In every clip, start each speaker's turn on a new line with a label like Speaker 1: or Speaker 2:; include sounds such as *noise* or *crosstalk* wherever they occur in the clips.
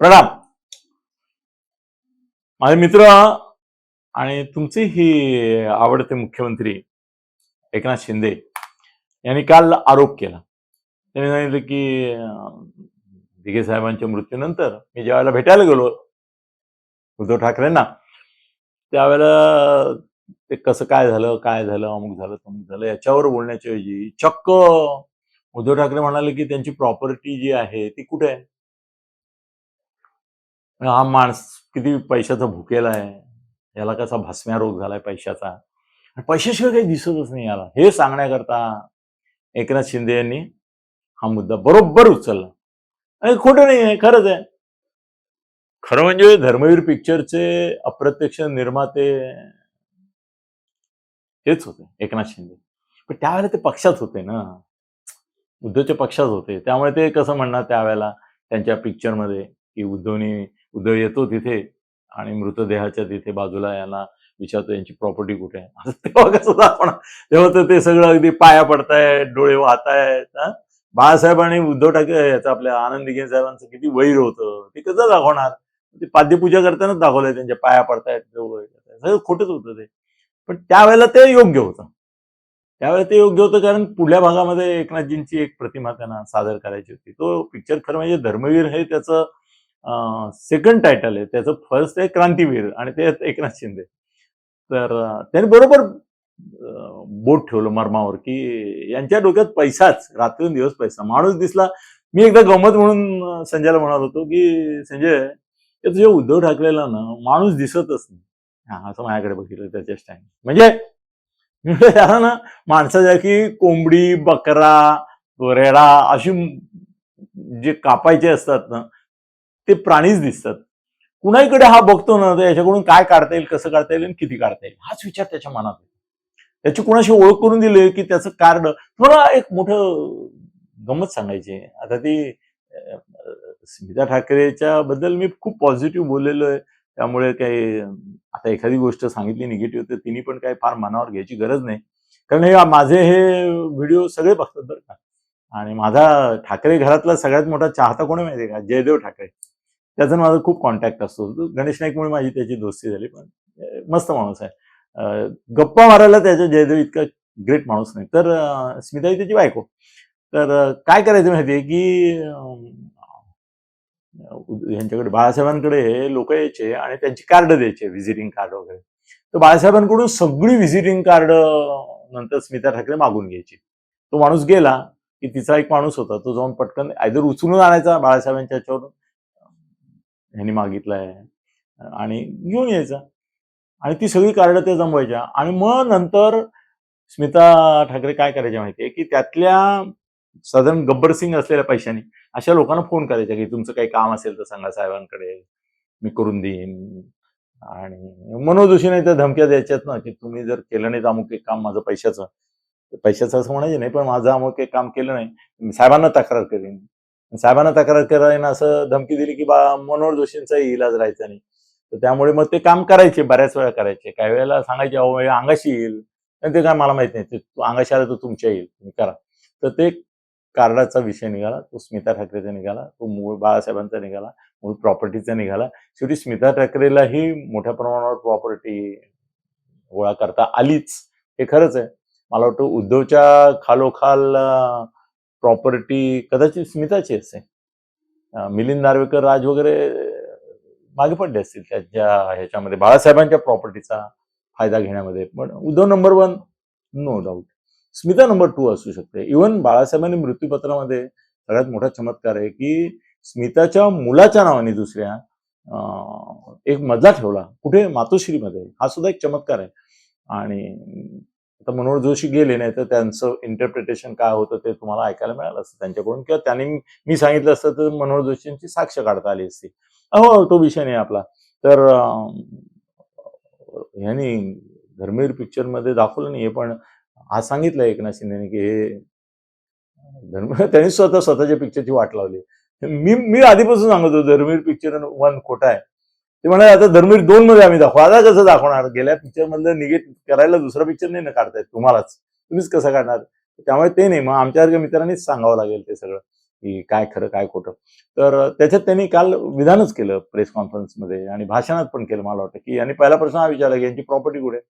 Speaker 1: प्रणाम. माझे मित्र आणि तुमचे ही आवडते मुख्यमंत्री एकनाथ शिंदे यांनी काल आरोप केला. त्यांनी सांगितलं की दिघे साहेबांच्या मृत्यूनंतर मी ज्यावेळेला भेटायला गेलो उद्धव ठाकरेंना त्यावेळेला ते कसं काय झालं काय झालं अमुक झालं तमुक झालं याच्यावर बोलण्याच्या ऐवजी चक्क उद्धव ठाकरे म्हणाले की त्यांची प्रॉपर्टी जी आहे ती कुठे आहे? हा माणूस किती पैशाचा भुकेला आहे. याला कसा भस्म्या रोग झालाय पैशाचा. पैशाशिवाय काही दिसतच नाही याला. हे सांगण्याकरता एकनाथ शिंदे यांनी हा मुद्दा बरोबर उचलला. आणि खोटं नाही आहे खरंच आहे. खरं म्हणजे धर्मवीर पिक्चरचे अप्रत्यक्ष निर्माते हेच होते एकनाथ शिंदे. पण त्यावेळेला ते पक्षात होते ना. उद्धवच्या पक्षात होते. त्यामुळे ते कसं म्हणणार त्यावेळेला त्यांच्या पिक्चरमध्ये की उद्धवनी उद्धव येतो तिथे आणि मृतदेहाच्या तिथे बाजूला यांना विचारतो यांची प्रॉपर्टी कुठे आहे? आता तेव्हा कसं दाखवणार तेव्हा तर ते सगळं अगदी पाया पडतायत डोळे वाहतायत बाळासाहेब आणि उद्धव ठाकरे याचं आपल्या आनंद दिघे साहेबांचं किती वैर होतं. ते कसं दाखवणार? ते पाद्यपूजा करतानाच दाखवलंय त्यांच्या पाया पडतायत सगळं खोटंच होतं ते. पण त्यावेळेला ते योग्य होतं. त्यावेळेला ते योग्य होतं कारण पुढल्या भागामध्ये एकनाथजींची एक प्रतिमा त्यांना सादर करायची होती. तो पिक्चर खरं म्हणजे धर्मवीर हे त्याचं सेकंड टायटल आहे. त्याचं फर्स्ट आहे क्रांतीवीर आणि ते एकनाथ शिंदे. तर त्याने बरोबर बोट ठेवलं मर्मावर की यांच्या डोक्यात पैसाच रात्रंदिवस पैसा. माणूस दिसला. मी एकदा गमत म्हणून संजयला म्हणत होतो की संजय ते तुझ्या उद्धव ठाकरेला ना माणूस दिसतच नाही. हा असं माझ्याकडे बघितलं त्याच्याच टाइम म्हणजे, म्हणजे त्याला ना माणसाच्या की कोंबडी बकरा गोरेडा अशी जे कापायचे असतात ना ते प्राणीच दिसतात. कुणाकडे हा बघतो ना तर याच्याकडून काय काढता येईल कसं काढता येईल आणि किती काढता येईल? हाच विचार त्याच्या मनात त्याची कुणाशी ओळख करून दिली की त्याचं कार्ड मला एक मोठं गमत सांगायची आता ती स्मिता ठाकरेच्या बद्दल मी खूप पॉझिटिव्ह बोललेलो आहे. त्यामुळे काही आता एखादी गोष्ट सांगितली निगेटिव्ह तर तिने पण काही फार मनावर घ्यायची गरज नाही. कारण हे माझे हे व्हिडिओ सगळे बघतात बरं का. आणि माझा ठाकरे घरातला सगळ्यात मोठा चाहता कोणी माहिती आहे का? जयदेव ठाकरे. त्याचा माझा खूप कॉन्टॅक्ट असतो. गणेश नाईकमुळे माझी त्याची दोस्ती झाली पण मस्त माणूस आहे. गप्पा मारायला त्याच्या जयदेव इतका ग्रेट माणूस नाही. तर स्मिताई त्याची बायको. तर काय करायचं माहितीये की यांच्याकडे बाळासाहेबांकडे लोक यायचे आणि त्यांची कार्ड द्यायचे व्हिजिटिंग कार्ड वगैरे. तर बाळासाहेबांकडून सगळी व्हिजिटिंग कार्ड नंतर स्मिता ठाकरे मागून घ्यायची. तो माणूस गेला की तिचा एक माणूस होता. तो जाऊन पटकन आयदर उचलून आणायचा बाळासाहेबांच्या याच्यावरून ह्यांनी मागितलंय. आणि घेऊन यायचा. आणि ती सगळी कार्ड ते जमवायच्या. आणि मग नंतर स्मिता ठाकरे काय करायच्या माहितीये? की त्यातल्या साधारण गब्बर सिंग असलेल्या पैशाने अशा लोकांना फोन करायचा की तुमचं काही काम असेल तर सांगा साहेबांकडे. मी करून देईन. आणि मनोज नाही त्या धमक्या द्यायच्यात ना की तुम्ही जर केलं नाही तर अमुक एक काम माझं पैशाचं. पैशाचं असं म्हणायचं नाही पण माझं अमुक एक काम केलं नाही साहेबांना तक्रार करेन. साहेबांना तक्रार करायला असं धमकी दिली की बा मनोहर जोशींचाही इलाज राहायचा नाही. तर त्यामुळे मग ते काम करायचे बऱ्याच वेळा करायचे. काही वेळेला सांगायचे अहो अंगाशी येईल. आणि ते काय मला माहीत नाही ते अंगाशी आलं तर तुमच्या येईल तुम्ही करा. तर ते कार्डाचा विषय निघाला तो स्मिता ठाकरेचा निघाला तो मूळ बाळासाहेबांचा निघाला मूळ प्रॉपर्टीचा निघाला. शेवटी स्मिता ठाकरेलाही मोठ्या प्रमाणावर प्रॉपर्टी गोळा करता आलीच. हे खरंच आहे. मला वाटतं उद्धवच्या खालोखाल प्रॉपर्टी कदाचित स्मिताची असेल. मिलिंद नार्वेकर राज वगैरे मागे पडले असतील त्याच्या ह्याच्यामध्ये बाळासाहेबांच्या प्रॉपर्टीचा फायदा घेण्यामध्ये. पण Uddhav number one no doubt. Smita number two असू शकते. इव्हन बाळासाहेबांनी मृत्यूपत्रामध्ये सगळ्यात मोठा चमत्कार आहे की स्मिताच्या मुलाच्या नावाने दुसऱ्या एक मजला ठेवला. कुठे? मातोश्रीमध्ये. हा सुद्धा एक चमत्कार आहे. आणि आता मनोहर जोशी गेले नाही तर त्यांचं इंटरप्रिटेशन काय होतं ते तुम्हाला ऐकायला मिळालं असतं त्यांच्याकडून. किंवा त्यांनी मी सांगितलं असतं तर मनोहर जोशींची साक्ष काढता आली असती. हो, हो तो विषय नाही आपला. तर ह्यांनी धर्मवीर पिक्चरमध्ये दाखवलं नाही पण आज सांगितलं एकनाथ शिंदेने की हे धर्म *laughs* त्यांनी स्वतः स्वतःच्या पिक्चरची वाट लावली. मी मी आधीपासून सांगतो धर्मीर धर्मवीर पिक्चर वन खोटा आहे. ते म्हणाले आता धर्मवीर दोन मध्ये आम्ही दाखवू. आता कसं दाखवणार? गेल्या पिक्चर मधलं निगेट करायला दुसरा पिक्चर नाही ना काढतायत तुम्हालाच. तुम्हीच कसं काढणार? त्यामुळे ते नाही मग आमच्यासारख्या मित्रांनीच सांगावं लागेल ते सगळं की काय खरं काय खोटं. तर त्याच्यात त्यांनी काल विधानच केलं प्रेस कॉन्फरन्समध्ये आणि भाषणात पण केलं मला वाटतं की यांनी पहिला प्रश्न हा विचारला की यांची प्रॉपर्टी कुठे? आहे?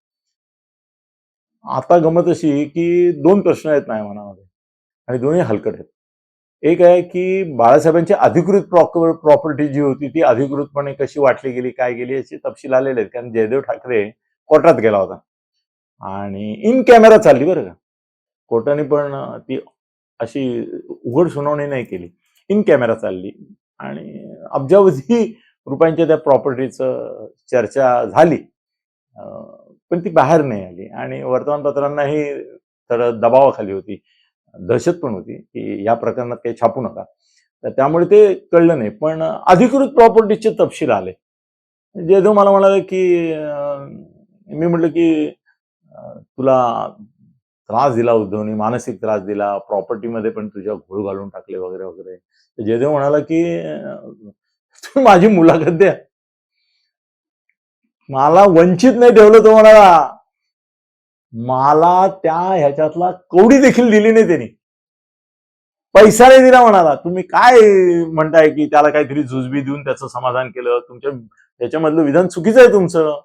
Speaker 1: आता गमत अशी की दोन प्रश्न आहेत नाही मनामध्ये आणि दोन्ही हलकट आहेत. एक आहे की बाळासाहेबांची अधिकृत प्रॉपर्टी जी होती ती अधिकृतपणे कशी वाटली गेली काय गेली याचे तपशील आलेले आहेत. कारण जयदेव ठाकरे कोर्टात गेला होता. आणि इन कॅमेरा चालली बरं का. कोर्टाने पण ती अशी उघड सुनावणी नाही केली. इन कॅमेरा चालली. आणि अब्जावधी रुपयांच्या त्या प्रॉपर्टीचं चर्चा झाली. पण ती बाहेर नाही आली. आणि वर्तमानपत्रांनाही तर दबावाखाली होती. दहशत पण होती की या प्रकरणात काही छापू नका. तर त्यामुळे ते कळलं नाही. पण अधिकृत प्रॉपर्टीचे तपशील आले. जयदेव मला म्हणाले की मी म्हटलं की तुला त्रास दिला उद्धवनी मानसिक त्रास दिला प्रॉपर्टीमध्ये पण तुझ्या घोळ घालून टाकले वगैरे वगैरे. तर जयदेव म्हणाला की तुम्ही माझी मुलाखत द्या. मला वंचित नाही ठेवलं तो म्हणाला. मला त्या ह्याच्यातला कवडी देखील दिली नाही त्यांनी. पैसा नाही दिला म्हणाला. तुम्ही काय म्हणताय की त्याला काहीतरी जुजबी देऊन त्याचं समाधान केलं? तुमच्या त्याच्यामधलं विधान चुकीचं आहे तुमचं.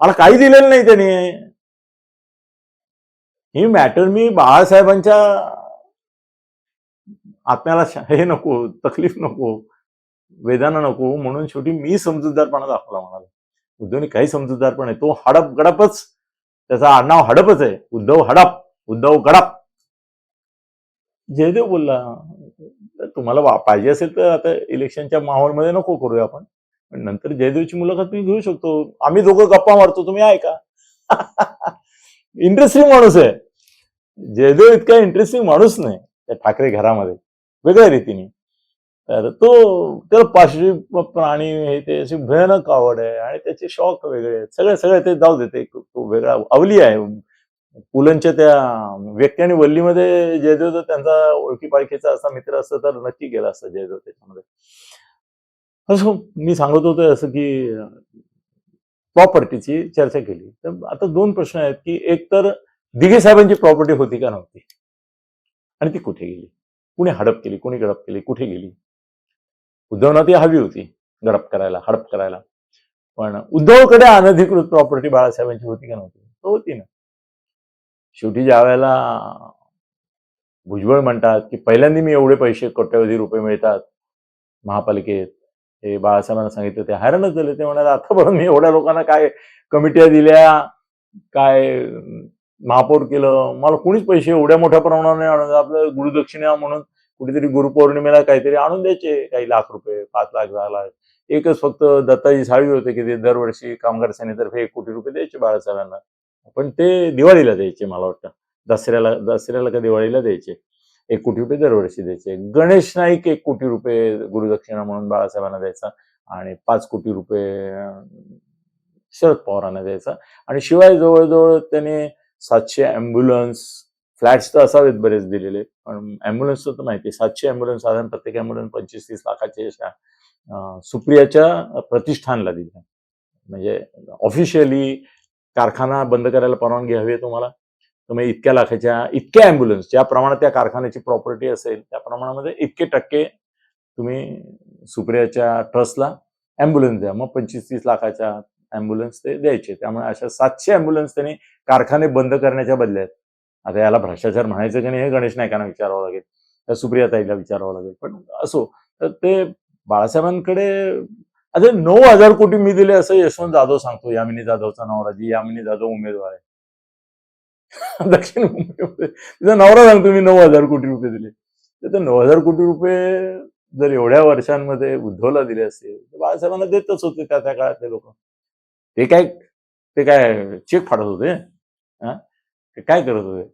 Speaker 1: मला काही दिलेलं नाही त्याने. ही मॅटर मी बाळासाहेबांच्या आत्म्याला हे नको तकलीफ नको वेदना नको म्हणून शेवटी मी समजूतदारपणा दाखवला म्हणाला. उद्धवनी काही समजूतदारपण आहे तो हडप गडपच त्याचा आडनाव हडपच आहे. उद्धव हडप उद्धव गडप. जयदेव बोलला तुम्हाला पाहिजे असेल तर आता इलेक्शनच्या माहोलमध्ये नको करूया आपण. पण नंतर जयदेवची मुलाखत मी घेऊ शकतो. आम्ही दोघं गप्पा मारतो तुम्ही ऐका. इंटरेस्टिंग माणूस आहे. जयदेव इतका इंटरेस्टिंग माणूस नाही त्या ठाकरे घरामध्ये. वेगळ्या रीतीने. तो त्याला पाशवी प्राणी हे ते अशी भयानक आवड आहे आणि त्याचे शौक वेगळे आहेत. सगळे सगळे ते जाऊ देते तो वेगळा अवली आहे. पुलंच्या त्या व्यक्ती आणि वल्लीमध्ये जयदेव जर त्यांचा ओळखी पाळखीचा असा मित्र असता तर नक्की गेला असतं जयदेव त्याच्यामध्ये. असं मी सांगत होतो असं की प्रॉपर्टीची चर्चा केली. तर आता दोन प्रश्न आहेत की एक तर दिघे साहेबांची प्रॉपर्टी होती का नव्हती? आणि ती कुठे गेली? कुणी हडप केली? कुणी गडप केली? कुठे गेली? उद्धवना ती हवी होती गडप करायला हडप करायला. पण उद्धवकडे अनधिकृत प्रॉपर्टी बाळासाहेबांची होती का नव्हती? तो होती ना. शेवटी ज्या वेळेला भुजबळ म्हणतात की पहिल्यांदा मी एवढे पैसे कोट्यवधी रुपये मिळतात महापालिकेत. हे बाळासाहेबांना सांगितलं ते हैराणच झाले. ते म्हणाले आतापर्यंत मी एवढ्या लोकांना काय कमिट्या दिल्या काय महापौर केलं? मला कोणीच पैसे एवढ्या मोठ्या प्रमाणाने आणून आपलं गुरुदक्षिणा म्हणून कुठेतरी गुरुपौर्णिमेला काहीतरी आणून द्यायचे काही लाख रुपये पाच लाख दहा लाख. एकच फक्त दत्ताजी साळवी होते की ते दरवर्षी कामगार सेनेतर्फे एक कोटी रुपये द्यायचे बाळासाहेबांना. पण ते दिवाळीला द्यायचे मला वाटतं. दसऱ्याला दसऱ्याला का दिवाळीला द्यायचे. एक कोटी रुपये दरवर्षी द्यायचे. गणेश नाईक एक कोटी रुपये गुरुदक्षिणा म्हणून बाळासाहेबांना द्यायचा आणि पाच कोटी रुपये शरद पवारांना द्यायचा. आणि शिवाय जवळजवळ त्याने सातशे अँब्युलन्स फ्लॅट्स तर असावेत बरेच दिलेले पण ऍम्ब्युलन्स तर माहिती आहे. सातशे अँब्युलन्स साधारण प्रत्येक अँब्युलन्स पंचवीस तीस लाखाचे अशा सुप्रियाच्या प्रतिष्ठानला दिल्या. म्हणजे ऑफिशियली कारखाना बंद करायला परवानगी हवी आहे तुम्हाला. तुम्ही इतक्या लाखाच्या इतक्या अँब्युलन्स ज्या प्रमाणात त्या कारखान्याची प्रॉपर्टी असेल त्या प्रमाणामध्ये इतके टक्के तुम्ही सुप्रियाच्या ट्रस्टला ऍम्ब्युलन्स द्या. मग पंचवीस तीस लाखाच्या ऍम्ब्युलन्स ते द्यायचे. त्यामुळे अशा सातशे ऍम्ब्युलन्स त्यांनी कारखाने बंद करण्याच्या बदल्यात आता याला भ्रष्टाचार म्हणायचं की नाही हे गणेश नायकांना विचारावं लागेल. त्या सुप्रिया ताईला विचारावं लागेल. पण असो तर ते बाळासाहेबांकडे अरे नऊ हजार कोटी मी दिले असं यशवंत जाधव सांगतो. यामिनी जाधवचा नवरा जी यामिनी जाधव उमेदवार आहे. *laughs* दक्षिण मुंबईमध्ये. तिचा नवरा सांगतो मी नऊ हजार कोटी रुपये दिले. तर ते नऊ हजार कोटी रुपये जर एवढ्या वर्षांमध्ये उद्धवला दिले असतील तर बाळासाहेबांना देतच होते त्या त्या काळातले लोक. ते काय ते काय चेक फाडत होते? हा? काय करत होते?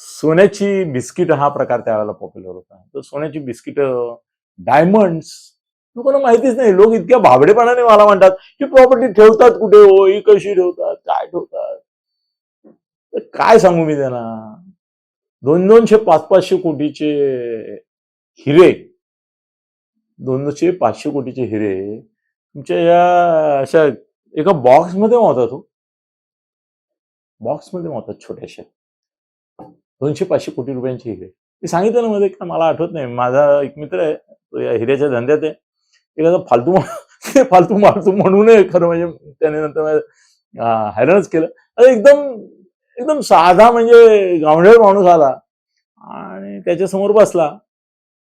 Speaker 1: सोन्याची बिस्किट हा प्रकार त्यावेळेला पॉप्युलर होता. तर सोन्याची बिस्किट डायमंड्स लोकांना माहितीच नाही लोक इतक्या भाबडेपणाने मला म्हणतात की प्रॉपर्टी ठेवतात कुठे हो? ही कशी ठेवतात? काय ठेवतात? तर काय सांगू मी त्यांना? दोन दोनशे पाच पाचशे कोटीचे हिरे दोन दोनशे पाचशे कोटीचे हिरे तुमच्या या अशा एका बॉक्समध्ये मावतात हो बॉक्समध्ये मावतात छोट्याशा. दोनशे पाचशे कोटी रुपयांचे हिरे. मी सांगितलं ना मध्ये का मला आठवत नाही. माझा एक मित्र आहे तो या हिऱ्याच्या धंद्यात आहे. एखादा फालतू *laughs* फालतू मालतू म्हणू नये खरं म्हणजे त्याने नंतर हैराणच केलं. अरे एकदम एकदम साधा म्हणजे गावंढळ माणूस आला आणि त्याच्यासमोर बसला.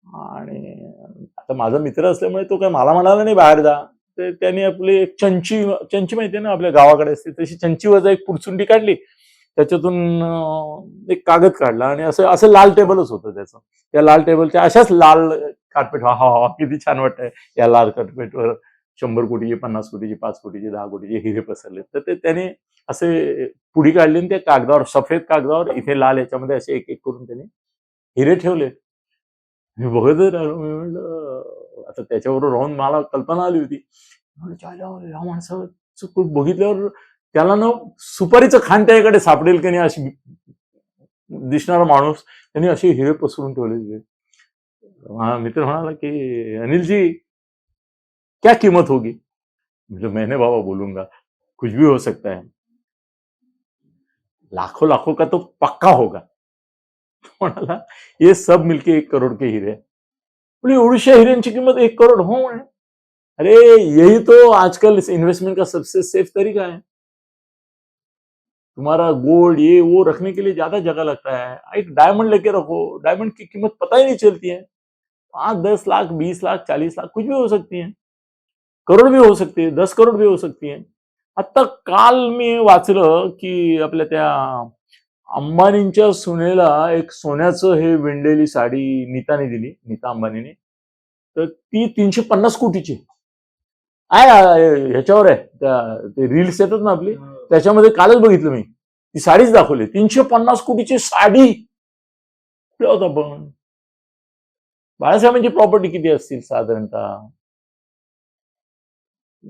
Speaker 1: आणि आता माझा मित्र असल्यामुळे तो काय मला म्हणाला नाही बाहेर जा. तर त्याने आपली एक चंची चंची माहिती आहे ना आपल्या गावाकडे असते तशी चंची वजा एक पुरचुंडी काढली. त्याच्यातून एक कागद काढला आणि असं असं लाल टेबलच होतं त्याचं. त्या लाल टेबलच्या अशाच लाल कार्पेट हा हा किती छान वाटतंय. या लाल कार्पेटवर शंभर कोटीचे पन्नास कोटीचे पाच कोटीचे दहा कोटीचे हिरे पसरले तर ते त्याने असे पुडी काढली आणि त्या कागदावर सफेद कागदावर इथे लाल याच्यामध्ये असे एक एक करून त्याने हिरे ठेवले. मी बघतच राहिलो मी म्हणलं आता त्याच्याबरोबर राहून मला कल्पना आली होती. या माणसाचं बघितल्यावर त्याला ना सुपारीचं खान त्याकडे सापडेल की नाही अशी दिसणारा माणूस त्यांनी असे हिरे पसरून ठेवले मित्र म्हणाला की अनिलजी क्या किंमत होगी? म्हणजे मैंने बाबा बोलूंगा कुछ भी हो सकता है. लाखों लाखों का तो पक्का होगा. म्हणाला ये सब मिलके एक करोड के हिरे हैं." बोले एवढीशा हिऱ्यांची किंमत एक करोड हो म्हणे अरे, यही तो आजकल इस इन्वेस्टमेंट का सबसे सेफ़ तरीका है। तुम्हारा गोल्ड ये, वो रखने के लिए ज़्यादा जगह लगता है। एक डायमंड लेके रखो। डायमंड की कीमत पता ही नहीं चलती है। पाँच, दस लाख, बीस लाख, चालीस लाख, कुछ भी हो सकती है। करोड भी हो सकते है, दस करोड भी हो सकती है। आता काल मी वाचलं की आपल्या त्या अंबानींच्या सुनेला एक सोन्याचं हे विणलेली साडी नीताने दिली नीता अंबानीने. तर ती तीनशे पन्नास कोटीची. आहे ह्याच्यावर आहे. त्या ते रील्स येतात ना आपली. त्याच्यामध्ये कालच बघितलं मी. ती साडीच दाखवली. तीनशे पन्नास कोटीची साडी. कुठे होता पण बाळासाहेबांची प्रॉपर्टी किती असतील साधारणतः?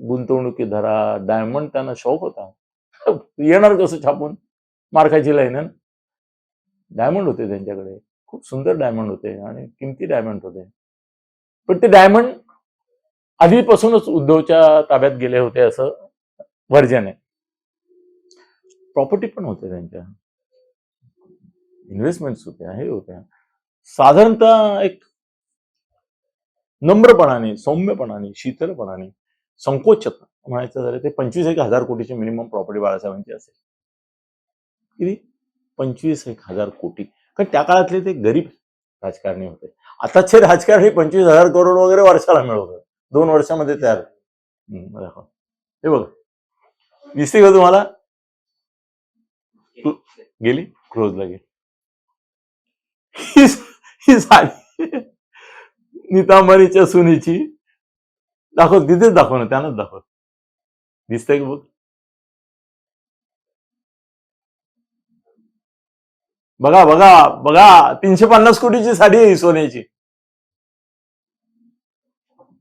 Speaker 1: गुंतवणुकी धरा. डायमंड त्यांना शौक होता. येणार कसं छापून? मार्काची लाईन डायमंड होते त्यांच्याकडे. खूप सुंदर डायमंड होते आणि किमती डायमंड होते. पण ते डायमंड आधीपासूनच उद्धवच्या ताब्यात गेले होते असं वर्जन आहे प्रॉपर्टी पण होते त्यांच्या. इन्व्हेस्टमेंट होत्या हे होत्या. साधारणतः एक नम्रपणाने सौम्यपणाने शीतलपणाने संकोचक म्हणायचं झालं ते पंचवीस एक हजार कोटीची मिनिमम प्रॉपर्टी बाळासाहेबांची असेल. किती? पंचवीस एक हजार कोटी. कारण त्या काळातले ते गरीब राजकारणी होते. आताचे राजकारणी पंचवीस हजार करोड वगैरे वर्षाला मिळवतात. दोन वर्षामध्ये तयार. हो. हे. बघ. दिसते का तुम्हाला? गेली? क्लोजला गेली. ही ही साडी नीतांबरीच्या सुनीची. दाखव तिथेच दाखव ना त्यानंच दाखव. दिसतंय का बघ? बघा बघा बघा तीनशे पन्नास कोटीची साडी आहे सोन्याची.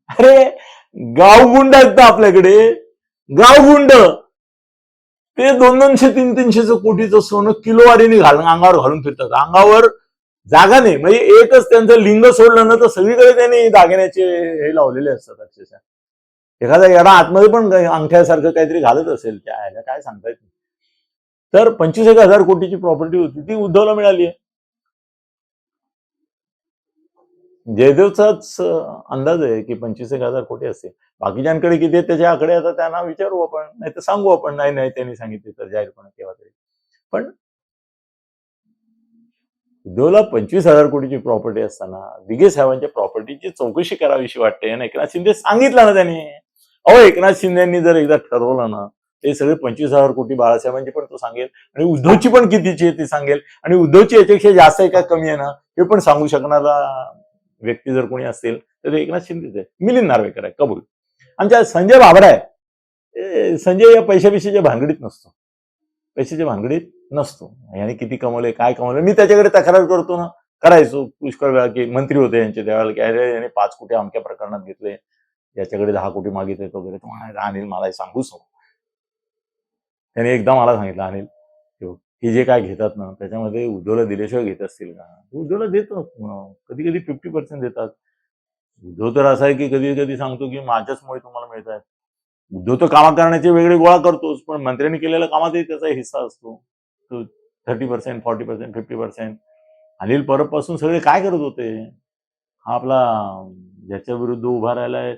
Speaker 1: अरे गावगुंड आहेत ना आपल्याकडे? गावगुंड ते दोन दोनशे तीन तीनशेचं कोटीचं सोनं किलोवारीने घालून अंगावर घालून फिरतात. अंगावर जागा नाही. म्हणजे एकच त्यांचं लिंग सोडलं ना तर सगळीकडे त्यांनी दागिन्याचे हे लावलेले असतात अक्षरशः. एखादा याला आतमध्ये पण अंगठ्यासारखं काहीतरी घालत असेल त्या ह्याला. काय सांगता येत नाही. तर पंचवीस एक हजार कोटीची प्रॉपर्टी होती ती उद्धवला मिळाली आहे जयदेवचाच अंदाज आहे की पंचवीस एक हजार कोटी असते बाकीच्यांकडे किती त्याच्या त्याचे आकडे आता त्यांना विचारू आपण नाही तर सांगू आपण नाही नाही त्यांनी सांगितले तर जाहीरपणे केव्हा तरी. पण उद्धवला पंचवीस हजार कोटीची प्रॉपर्टी असताना दिघे साहेबांच्या प्रॉपर्टीची चौकशी करावीशी वाटते आणि एकनाथ शिंदे सांगितलं ना त्यांनी. अहो एकनाथ शिंदेनी जर एकदा ठरवलं ना ते सगळे पंचवीस हजार कोटी बाळासाहेबांची पण तो सांगेल. आणि उद्धवची पण कितीची आहे ती सांगेल. आणि उद्धवची याच्यापेक्षा जास्त आहे का कमी आहे ना हे पण सांगू शकणारा व्यक्ती जर कोणी असेल तर ते एकनाथ शिंदेच आहे. मिलिंद नार्वेकर आहे कबूल. आमच्या संजय बाबरा आहे. संजय या पैशा पैशाच्या भानगडीत नसतो. पैशाच्या भानगडीत नसतो. याने किती कमवले काय कमवले मी त्याच्याकडे तक्रार करतो ना. करायचो पुष्कळ वेळा की मंत्री होते यांचे त्यावेळेला की अरे याने पाच कोटी अमक्या प्रकरणात घेतले. याच्याकडे दहा कोटी मागितले वगैरे. तो म्हणायचा अनिल मला हे सांगूच नको. त्याने एकदा मला सांगितलं अनिल हे जे काय घेतात ना त्याच्यामध्ये उद्धवला दिल्याशिवाय घेत असतील का? उद्धवला देतो कधी कधी फिफ्टी पर्सेंट देतात. उद्धव तर असा आहे की कधी कधी सांगतो की माझ्याचमुळे तुम्हाला मिळत आहेत उद्धव तर कामं करण्याचे वेगळे गोळा करतोच पण मंत्र्यांनी केलेल्या कामातही त्याचा हिस्सा असतो. तो thirty percent forty percent fifty percent Anil परबपासून सगळे काय करत होते? हा आपला ज्याच्या विरुद्ध उभा राहिलाय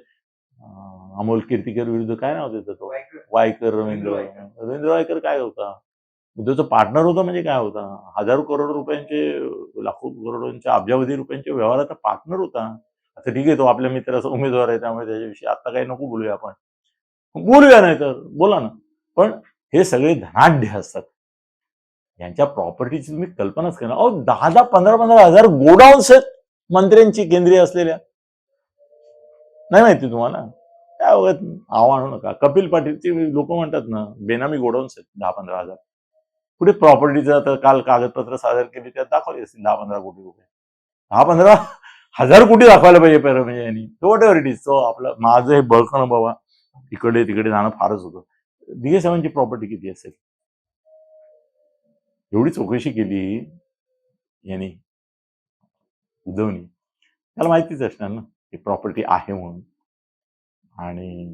Speaker 1: अमोल कीर्तिकर विरुद्ध काय नाव त्याचं तो? वायकर रवींद्र रवींद्र वायकर. काय होता? उद्धवचा पार्टनर होता म्हणजे काय होता? हजारो करोड रुपयांचे लाखो करोडांच्या अब्जावधी रुपयांच्या व्यवहाराचा पार्टनर होता. आता ठीक आहे तो आपल्या मित्राचा उमेदवार आहे त्यामुळे त्याच्याविषयी आता काही नको बोलूया आपण. बोलूया नाही तर बोला ना. पण हे सगळे धनाढ्य असतात. यांच्या प्रॉपर्टीची तुम्ही कल्पनाच करा. अहो दहा दहा पंधरा पंधरा हजार गोडाऊन्स आहेत मंत्र्यांची केंद्रीय असलेल्या. नाही माहिती तुम्हाला? काय आव्हान आणू नका कपिल पाटीलची लोक म्हणतात ना बेनामी गोडाऊन्स आहेत दहा पंधरा हजार. कुठे प्रॉपर्टीचं आता काल कागदपत्र सादर केली त्यात दाखवली असतील दहा पंधरा कोटी रुपये. दहा पंधरा हजार कोटी दाखवायला पाहिजे पहिलं म्हणजे यांनी. वॉट एव्हर इट इज तो आपलं माझं हे बळकणं बाबा. इकडे तिकडे जाणं फारच होतं. दिगे साहेबांची प्रॉपर्टी किती असेल? एवढी चौकशी केली यांनी. उद्धवनी त्याला माहितीच असणार ना की प्रॉपर्टी आहे म्हणून. आणि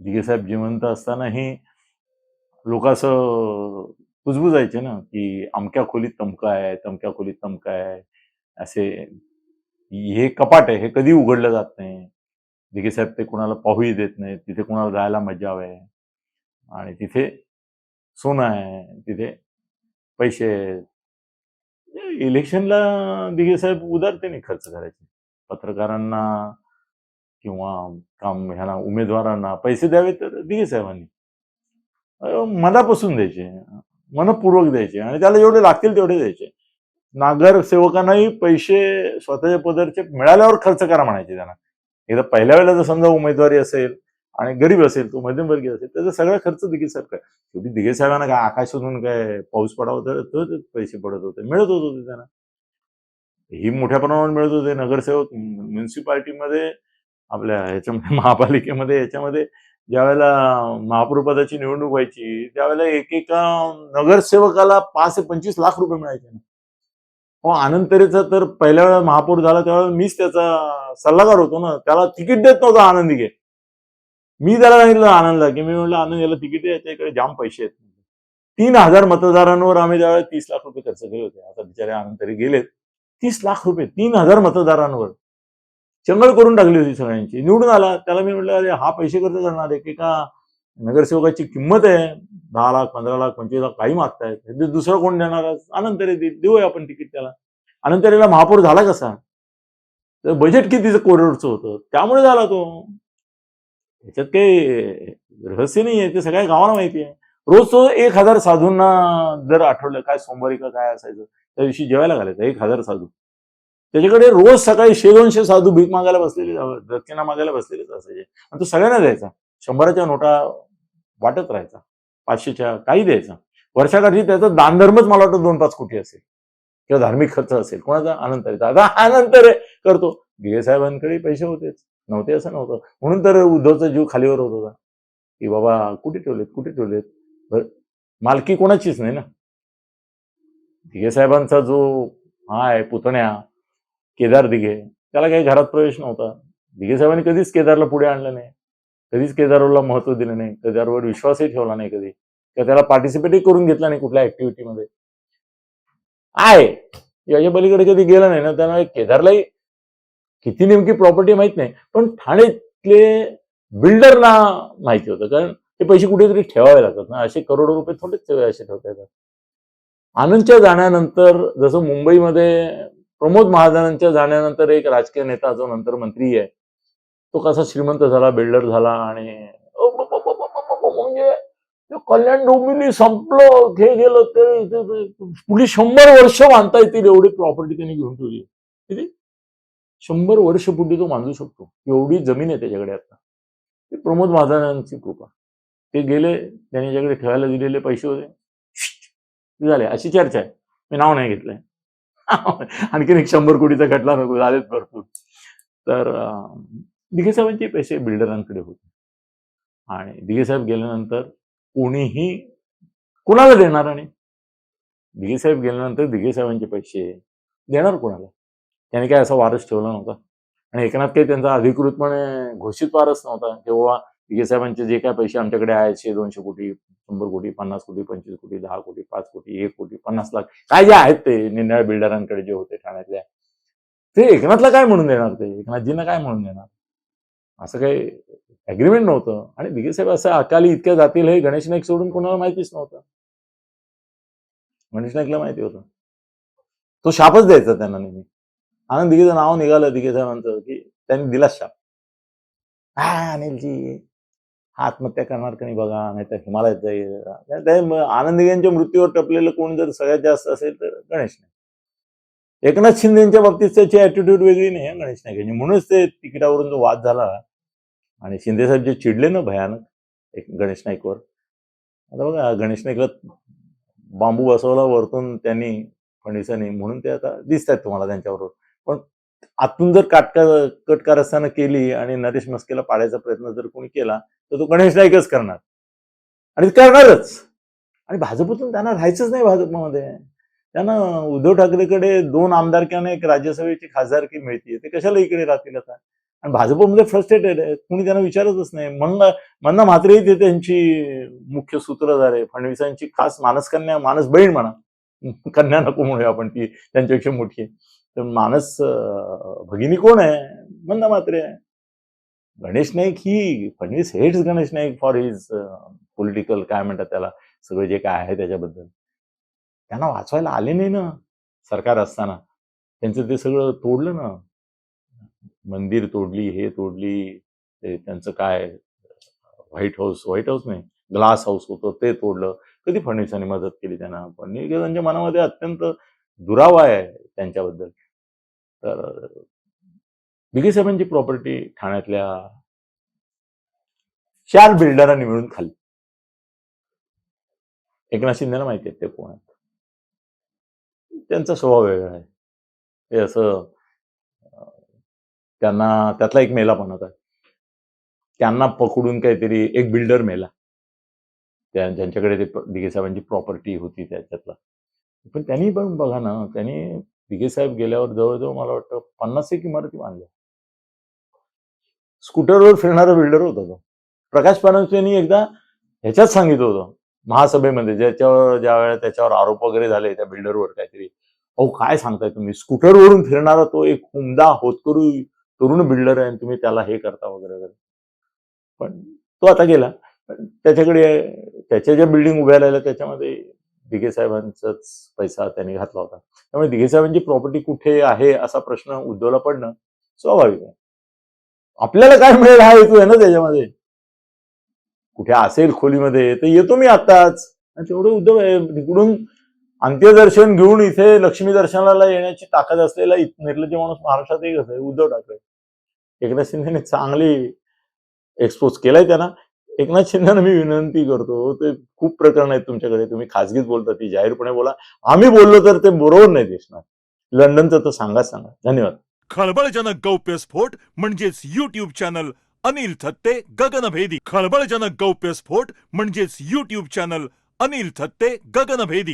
Speaker 1: दिगेसाहेब जिवंत असतानाही लोक असं कुजबुजायचे ना की अमक्या खोलीत तमका आहे तमक्या खोलीत तमका आहे. असे हे कपाट आहे हे कधी उघडलं जात नाही. दिगेसाहेब ते कुणाला पाहूही देत नाही तिथे कुणाला जायला मजा आहे. आणि तिथे सोनं आहे तिथे पैसे आहेत. इलेक्शनला दिगेसाहेब उदारतेने खर्च करायचे. पत्रकारांना किंवा काम ह्याला उमेदवारांना पैसे द्यावे तर दिघे साहेबांनी. मनापासून द्यायचे मनपूर्वक द्यायचे आणि त्याला जेवढे लागतील तेवढे द्यायचे. नागर सेवकांनाही पैसे स्वतःच्या पदरचे मिळाल्यावर खर्च करा म्हणायचे त्यांना. एकदा पहिल्या वेळेला जर समजा उमेदवारी असेल आणि गरीब असेल तो मध्यमवर्गीय असेल त्याचा सगळा खर्च दिघे साहेब काय शेवटी दिघे साहेबांना काय आकाशातून काय पाऊस पडावा तर तर पैसे पडत होते मिळत होत होते त्यांना. ही मोठ्या प्रमाणावर मिळत होते. नगरसेवक म्युन्सिपाल्टीमध्ये आपल्या ह्याच्यामध्ये महापालिकेमध्ये याच्यामध्ये ज्यावेळेला महापौर पदाची निवडणूक व्हायची त्यावेळेला एकेका नगरसेवकाला पाच ते पंचवीस लाख रुपये मिळायचे. ना हो आनंदतरेचा तर पहिल्या वेळा महापौर झाला त्यावेळेला मीच त्याचा सल्लागार होतो ना. त्याला तिकीट देत नव्हता आनंदी घे. मी त्याला सांगितलं आनंदला की मी म्हटलं आनंद याला तिकीट याच्याकडे जाम पैसे आहेत. तीन हजार मतदारांवर आम्ही त्यावेळेला तीस लाख रुपये खर्च केले होते. आता बिचारे आनंद तरी गेलेत. तीस लाख रुपये तीन हजार मतदारांवर. चंगळ करून टाकली होती सगळ्यांची. निवडून आला त्याला मी म्हटलं अरे हा पैसे खर्च करणार एकेका नगरसेवकाची किंमत आहे. दहा लाख पंधरा लाख पंचवीस लाख काही मागतायत हे दुसरं कोण देणार? आनंद देऊया आपण तिकीट त्याला. आनंद महापौर झाला कसा? तर बजेट कितीचं कोरोडचं होतं? त्यामुळे झाला तो. त्याच्यात काही रहस्य नाही आहे ते सगळ्या गावाला माहिती आहे रोज तो एक हजार साधूंना दर आठवलं. काय सोमवारी का काय असायचं? त्या दिवशी जेवायला घालायचं एक हजार साधू. त्याच्याकडे रोज सकाळी शे दोनशे साधू भीक मागायला बसलेले दक्षिणा मागायला बसलेलेच असायचे. आणि तो सगळ्यांना द्यायचा. शंभराच्या नोटा वाटत राहायचा. पाचशेच्या काही द्यायचा. वर्षाकाठी त्याचा दानधर्मच मला वाटतं दोन पाच कोटी असेल. किंवा धार्मिक खर्च असेल. कोणाचा? आनंतरीचा आता अनंतर करतो. गे साहेबांकडे पैसे होतेच. नव्हते असं नव्हतं. म्हणून तर उद्धवचा जीव खालीवर होत होता. की बाबा कुठे ठेवलेत? कुठे ठेवलेत? मालकी कोणाचीच नाही ना? दिघे साहेबांचा जो हा आहे पुतण्या केदार दिघे त्याला काही घरात प्रवेश नव्हता. दिघे साहेबांनी कधीच केदारला पुढे आणलं नाही. कधीच केदारला महत्त्व दिलं नाही. केदारवर विश्वासही ठेवला नाही कधी. किंवा त्याला पार्टिसिपेटही करून घेतला नाही कुठल्या ऍक्टिव्हिटीमध्ये आहे. याच्या पलीकडे कधी गेलं नाही ना त्यामुळे केदारलाही किती नेमकी प्रॉपर्टी माहीत नाही. पण ठाणेतले बिल्डरना माहिती होतं. कारण ते पैसे कुठेतरी ठेवावे लागतात ना. असे करोडो रुपये थोडेच असे ठेवता येतात. आनंदच्या जाण्यानंतर जसं मुंबईमध्ये प्रमोद महाजनांच्या जाण्यानंतर एक राजकीय नेता जो नंतर मंत्री आहे तो कसा श्रीमंत झाला बिल्डर झाला आणि म्हणजे कल्याण डोंबिवली संपलं हे गेलं ते पुढे शंभर वर्ष बांधता येतील एवढी प्रॉपर्टी त्यांनी घेऊन ठेवली. किती? शंभर वर्ष पुढे तो बांधू शकतो. एवढी जमीन आहे त्याच्याकडे आता. ते प्रमोद महाजनांची कृपा. ते गेले त्यांनी ज्याकडे ठेवायला दिलेले पैसे होते. झाले अशी चर्चा आहे. मी नाव नाही घेतलंय. *laughs* आणखीन एक शंभर कोटीचा खटला नको झालेत भरपूर. तर अं, दिघे साहेबांचे पैसे बिल्डरांकडे होते. आणि दिघे साहेब गेल्यानंतर कोणीही कोणाला देणार आणि? दिघे साहेब गेल्यानंतर दिघे साहेबांचे पैसे देणार कोणाला? त्याने काय असा वारस ठेवला नव्हता? आणि एकनाथ काही त्यांचा अधिकृतपणे घोषित वारस नव्हता. किंवा दिघे साहेबांचे जे काय पैसे आमच्याकडे आहेत शे दोनशे कोटी शंभर कोटी पन्नास कोटी पंचवीस कोटी दहा कोटी पाच कोटी एक कोटी पन्नास लाख काय जे आहेत ते निंद्या बिल्डरांकडे जे होते ठाण्यातल्या ते एकनाथला काय म्हणून देणार ते? एकनाथजींना काय म्हणून देणार? असं काही अग्रीमेंट नव्हतं. आणि दिगे साहेब असं अकाली इतक्या जातील हे गणेश नाईक सोडून कोणाला माहितीच नव्हतं. गणेश नाईकला माहिती होतं. तो शापच द्यायचा त्यांना नेहमी. आनंद दिगेचं नाव निघालं दिगे साहेबांचं की त्यांनी दिला शाप. हा अनिलजी. आत्महत्या करणार का नाही बघा नाही तर हिमालयात जाईल. आनंद यांच्या मृत्यूवर टपलेलं कोण जर सगळ्यात जास्त असेल तर गणेश नाईक. एकनाथ शिंदेच्या बाबतीत त्याची ॲटिट्यूड वेगळी नाही गणेश नाईकांची म्हणूनच ते तिकिटावरून जो वाद झाला आणि शिंदे साहेब जे चिडले ना भयानक एक गणेश नाईकवर. आता बघा गणेश नाईकला बांबू बसवला वरतून त्यांनी फडणवीसांनी म्हणून ते आता दिसत आहेत तुम्हाला त्यांच्याबरोबर. आतून जर काटका कट कारस्थानं केली आणि नरेश मस्केला पाडायचा प्रयत्न जर कोणी केला तर तो गणेश नाईकच करणार. आणि करणारच. आणि भाजपतून त्यांना राहायचंच नाही भाजपमध्ये. त्यांना उद्धव ठाकरेकडे दोन आमदारक्याने एक राज्यसभेची खासदारकी मिळते ते कशाला इकडे राहतील आता? आणि भाजपमध्ये फ्रस्ट्रेटेड आहे. कुणी त्यांना विचारतच नाही. मंग म्हणणं मात्रही ते त्यांची मुख्य सूत्रधार आहे. फडणवीसांची खास मानसकन्या मानस बहीण म्हणा. कन्या नको म्हणूया आपण ती. त्यांच्यापेक्षा मोठी आहे. मानस भगिनी कोण आहे? मंदा मात्र आहे. गणेश नाईक ही Fadnavis hates Ganesh Naik for his political काय म्हणतात त्याला सगळं जे काय आहे त्याच्याबद्दल. त्यांना वाचवायला आले नाही ना सरकार असताना. त्यांचं ते सगळं तोडलं ना. मंदिर तोडली हे तोडली ते त्यांचं काय व्हाईट हाऊस व्हाईट हाऊस नाही ग्लास हाऊस होतं ते तोडलं. कधी फडणवीसांनी मदत केली त्यांना? फडणवीसांच्या मनामध्ये अत्यंत दुरावा आहे त्यांच्याबद्दल. तर दिघे साहेबांची प्रॉपर्टी ठाण्यातल्या चार बिल्डरांनी मिळून खाल्ली एकनाथ शिंदेला माहिती आहेत ते कोण आहेत? त्यांचा स्वभाव वेगळा आहे. ते असं त्यांना त्यातला एक मेला पण होता. त्यांना पकडून काहीतरी एक बिल्डर मेला. त्या ज्यांच्याकडे ते प- साहेबांची प्रॉपर्टी होती त्याच्यातला. पण त्यांनी पण बघा ना त्यांनी दिघे साहेब गेल्यावर जवळजवळ मला वाटतं पन्नास एक इमारती बांधल्या. स्कूटरवर फिरणारा बिल्डर होता तो. प्रकाश पानसरेंनी एकदा ह्याच्यात सांगितलं होतं महासभेमध्ये ज्याच्यावर ज्या वेळेला त्याच्यावर आरोप वगैरे झाले त्या बिल्डरवर काहीतरी. अहो काय सांगताय तुम्ही? स्कूटरवरून फिरणारा तो एक उमदा होतकरू तरुण बिल्डर आहे आणि तुम्ही त्याला हे करता वगैरे वगैरे. पण तो आता गेला. पण त्याच्याकडे त्याच्या ज्या बिल्डिंग उभ्या राहिल्या त्याच्यामध्ये दिघे साहेबांचाच पैसा त्यांनी घातला होता. त्यामुळे दिघे साहेबांची प्रॉपर्टी कुठे आहे असा प्रश्न उद्धवला पडणं स्वाभाविक आहे. आपल्याला काय मिळेल हा हेतू आहे ना त्याच्यामध्ये? कुठे असेल खोलीमध्ये तर येतो मी आताच आणि तेवढं उद्धव आहे तिकडून अंत्यदर्शन घेऊन इथे लक्ष्मी दर्शनाला येण्याची ताकद असलेला इत- निर्लज्ज माणूस महाराष्ट्रात एक आहे उद्धव ठाकरे. एकनाथ शिंदेने चांगली एक्सपोज केलाय त्यांना. एकनाथ शिंदेना मी विनंती करतो ते खूप प्रकरण आहेत तुमच्याकडे तुम्ही खाजगीत बोलता ती जाहीरपणे बोला. आम्ही बोललो तर ते बरोबर नाही दिसणार. लंडनचं तर सांगाच सांगा. धन्यवाद.
Speaker 2: खळबळजनक गौप्यस्फोट म्हणजेच युट्यूब चॅनल अनिल थत्ते गगनभेदी. खळबळजनक गौप्यस्फोट म्हणजेच युट्यूब चॅनल अनिल थत्ते गगनभेदी.